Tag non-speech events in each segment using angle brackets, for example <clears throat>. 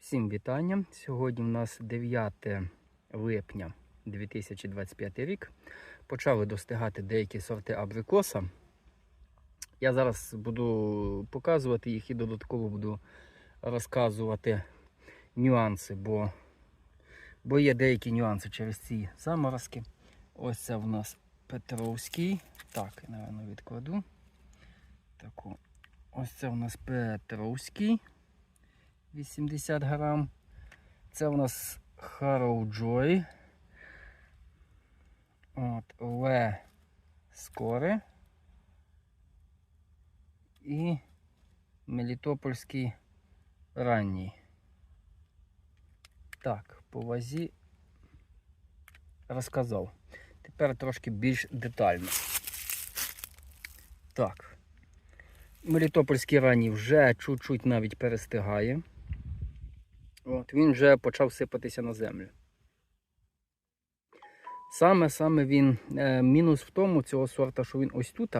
Всім вітання. Сьогодні у нас 9 липня 2025 рік. Почали достигати деякі сорти абрикоса. Я зараз буду показувати їх і додатково буду розказувати нюанси, бо, бо є деякі нюанси через ці заморозки. Ось це в нас Петровський. Так, я, напевно, відкладу. Таку. Ось це у нас Петровський. 80 грам. Це у нас Harrow Joy. От, Ле Скоре. І Мелітопольський ранній. Так, по вазі розказав. Тепер трошки більш детально. Так. Мелітопольський ранній вже чуть-чуть навіть перестигає. От, він вже почав сипатися на землю. Саме саме він е, мінус в тому цього сорта, що він ось тут.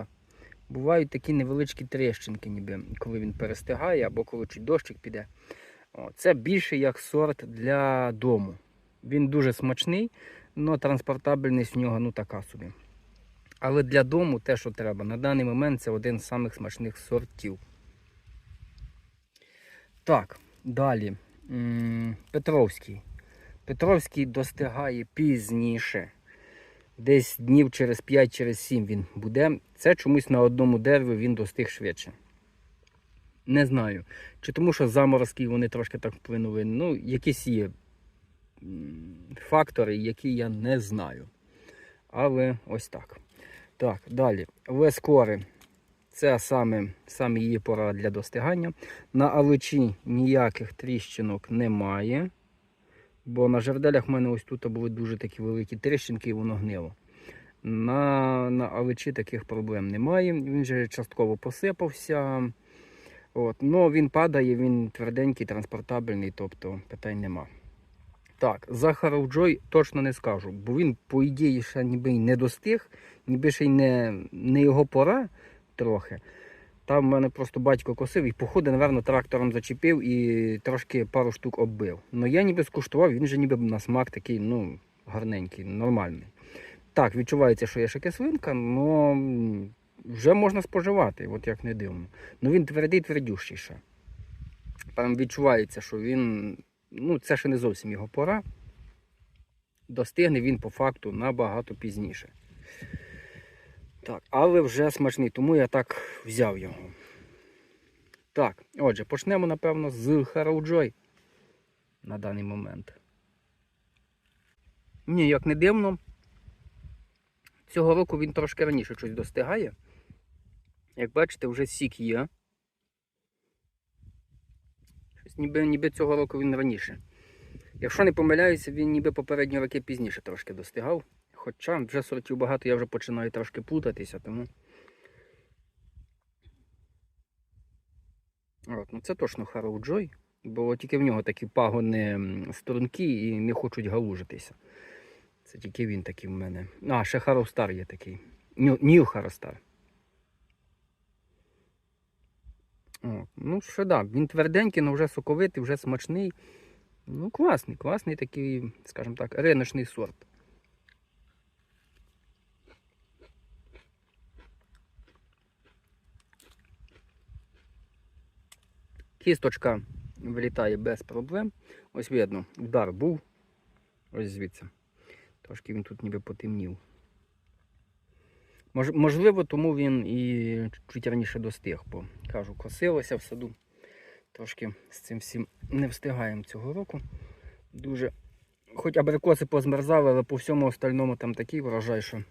Бувають такі невеличкі тріщинки, ніби коли він перестигає або коли чуть дощик піде. О, це більше як сорт для дому. Він дуже смачний, але транспортабельність в нього ну така собі. Але для дому те, що треба. На даний момент це один з самих смачних сортів. Так, далі. Петровський. Петровський достигає пізніше. Десь днів через 5 через 7 він буде. Це чомусь на одному дереві він достиг швидше. Не знаю. Чи тому, що заморозки вони трошки так вплинули. Ну, якісь є фактори, які я не знаю. Але ось так. Так, далі. Вескори. Це саме, саме її пора для достигання. На аличі ніяких тріщинок немає. Бо на жерделях в мене ось тут були дуже такі великі тріщинки і воно гнило. На, на аличі таких проблем немає. Він же частково посипався. От. Но він падає, він тверденький, транспортабельний, тобто питань нема. Так, Захаров Джой точно не скажу, бо він, по ідеї, ще ніби й не достиг, ніби ще й не, не його пора трохи. Там в мене просто батько косив і, походу, напевно, трактором зачепив і трошки пару штук оббив. Ну я ніби скуштував, він же ніби на смак такий, ну, гарненький, нормальний. Так, відчувається, що є ще кислинка, але вже можна споживати, от як не дивно. Ну він твердий, твердющий ще. Там відчувається, що він ну, це ще не зовсім його пора. Достигне він по факту набагато пізніше. Так, але вже смачний, тому я так взяв його. Так, отже, почнемо, напевно, з Харауджой на даний момент. Ні, як не дивно, цього року він трошки раніше щось достигає. Як бачите, вже сік є. Щось ніби, ніби цього року він раніше. Якщо не помиляюся, він ніби попередні роки пізніше трошки достигав. Хоча вже сортів багато, я вже починаю трошки плутатися, тому. От, ну Це точно Joy, бо тільки в нього такі пагони струнки і не хочуть галужитися. Це тільки він такий в мене. А, ще Star є такий. Harrow Star. О, ну, ще да, він тверденький, але вже соковитий, вже смачний. Ну, класний, класний такий, скажімо так, риночний сорт. Кісточка вилітає без проблем. Ось видно, удар був. Ось звідси. Трошки він тут ніби потемнів. Мож, можливо, тому він і чуть раніше достиг, бо кажу, косилося в саду. Трошки з цим всім не встигаємо цього року. Дуже. Хоч абрикоси позмерзали, але по всьому остальному там такий врожай, що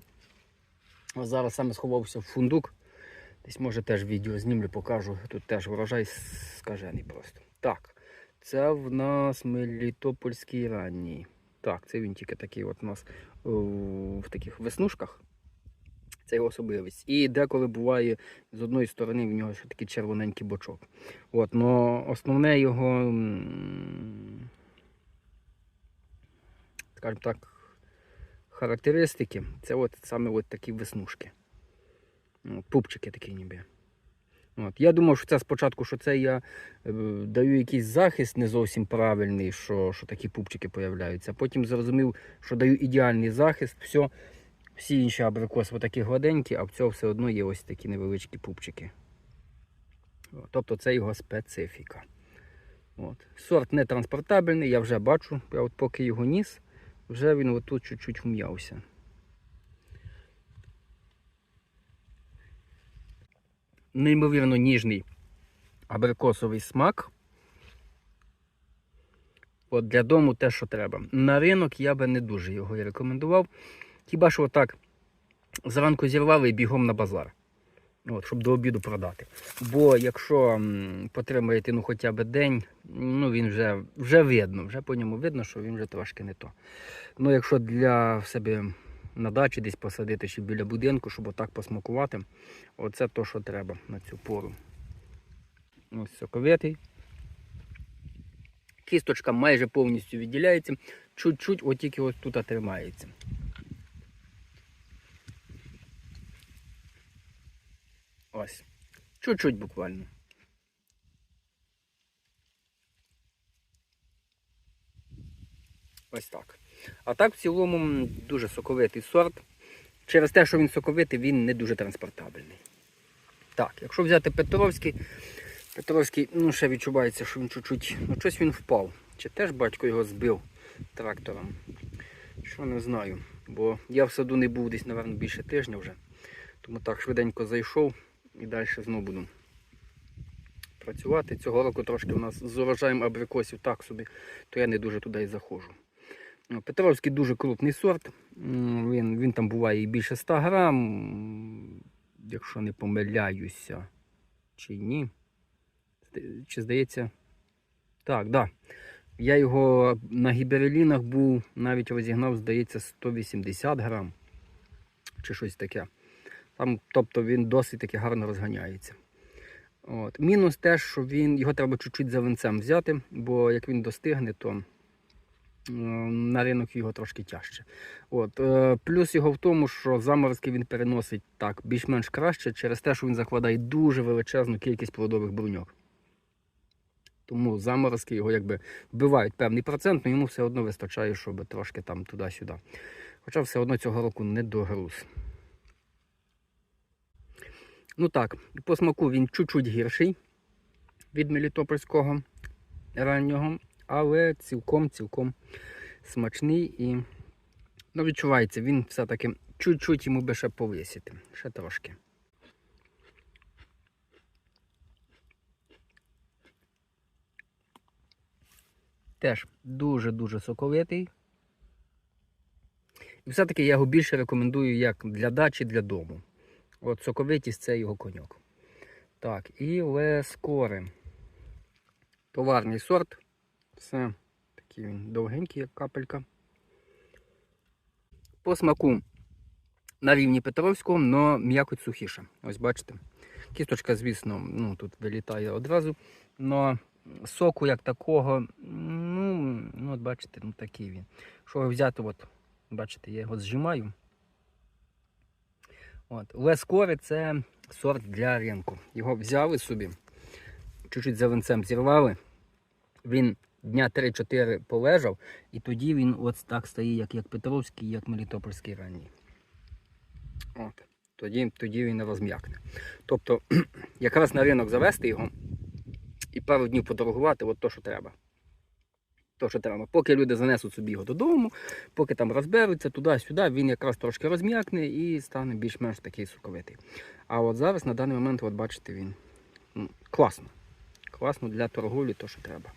зараз саме сховався в фундук. Десь може теж відео знімлю, покажу. Тут теж врожай скажений просто. Так, це в нас Мелітопольський ранній. Так, це він тільки такий от у нас в таких веснушках. Це його особливість. І деколи буває з одної сторони в нього ще такий червоненький бочок. От, но основне його, скажімо так, характеристики це от саме от такі веснушки. Ну, Пупчики такі ніби. От. Я думав, що це спочатку, що це я е, даю якийсь захист не зовсім правильний, що, що такі пупчики появляються. Потім зрозумів, що даю ідеальний захист, все, всі інші абрикоси такі гладенькі, а в цього все одно є ось такі невеличкі пупчики. От. Тобто це його специфіка. От. Сорт не транспортабельний, я вже бачу, я от поки його ніс, вже він отут чуть-чуть вм'явся. Неймовірно ніжний абрикосовий смак. От для дому те, що треба. На ринок я би не дуже його рекомендував. Хіба що отак зранку зірвали і бігом на базар. От, щоб до обіду продати. Бо якщо потримаєте ну, хоча б день, ну він вже, вже видно, вже по ньому видно, що він вже трошки не то. Ну, якщо для себе на дачі десь посадити чи біля будинку, щоб отак посмакувати, оце то, що треба на цю пору. Ось соковитий. Кісточка майже повністю відділяється, чуть-чуть от тільки ось тут тримається. Ось. Чуть-чуть буквально. Ось так. А так, в цілому, дуже соковитий сорт. Через те, що він соковитий, він не дуже транспортабельний. Так, якщо взяти Петровський, Петровський, ну, ще відчувається, що він чуть-чуть, ну, щось він впав. Чи теж батько його збив трактором? Що не знаю. Бо я в саду не був десь, напевно, більше тижня вже. Тому так швиденько зайшов і далі знову буду працювати. Цього року трошки у нас з урожаєм абрикосів так собі, то я не дуже туди і заходжу. Петровський дуже крупний сорт. Він, він там буває і більше 100 грам, якщо не помиляюся, чи ні. Чи здається? Так, да. Я його на гіберелінах був, навіть розігнав, здається, 180 грам. Чи щось таке. Там, тобто він досить таки гарно розганяється. От. Мінус те, що він, його треба чуть-чуть за венцем взяти, бо як він достигне, то на ринок його трошки тяжче. От. е, Плюс його в тому, що заморозки він переносить так більш-менш краще через те, що він закладає дуже величезну кількість плодових бруньок. Тому заморозки його якби вбивають певний процент, але йому все одно вистачає, щоб трошки там туди-сюди. Хоча все одно цього року не догруз. Ну так, по смаку він чуть-чуть гірший від мелітопольського раннього, але цілком-цілком смачний і ну, відчувається, він все-таки чуть-чуть йому би ще повисіти. Ще трошки. Теж дуже-дуже соковитий. І все-таки я його більше рекомендую як для дачі, для дому. От соковитість це його коньок. Так, і лескори. Товарний сорт. Все такий він довгенький, як капелька. По смаку на рівні Петровського, але м'якоть сухіша. Ось бачите. Кісточка, звісно, ну, тут вилітає одразу. Но соку як такого, ну, ну от бачите, ну такий він. Що взяти, от, бачите, я його зжимаю. От. Лескори це сорт для ринку. Його взяли собі, чуть-чуть за зірвали. Він дня 3-4 полежав, і тоді він от так стає, як, як Петровський, як Мелітопольський ранній. От. Тоді, тоді він розм'якне. Тобто, <clears throat> якраз на ринок завести його і пару днів поторгувати, от то, що треба. То, що треба. Поки люди занесуть собі його додому, поки там розберуться туди-сюди, він якраз трошки розм'якне і стане більш-менш такий соковитий. А от зараз на даний момент, от бачите, він ну, класно. Класно для торговлі, то що треба.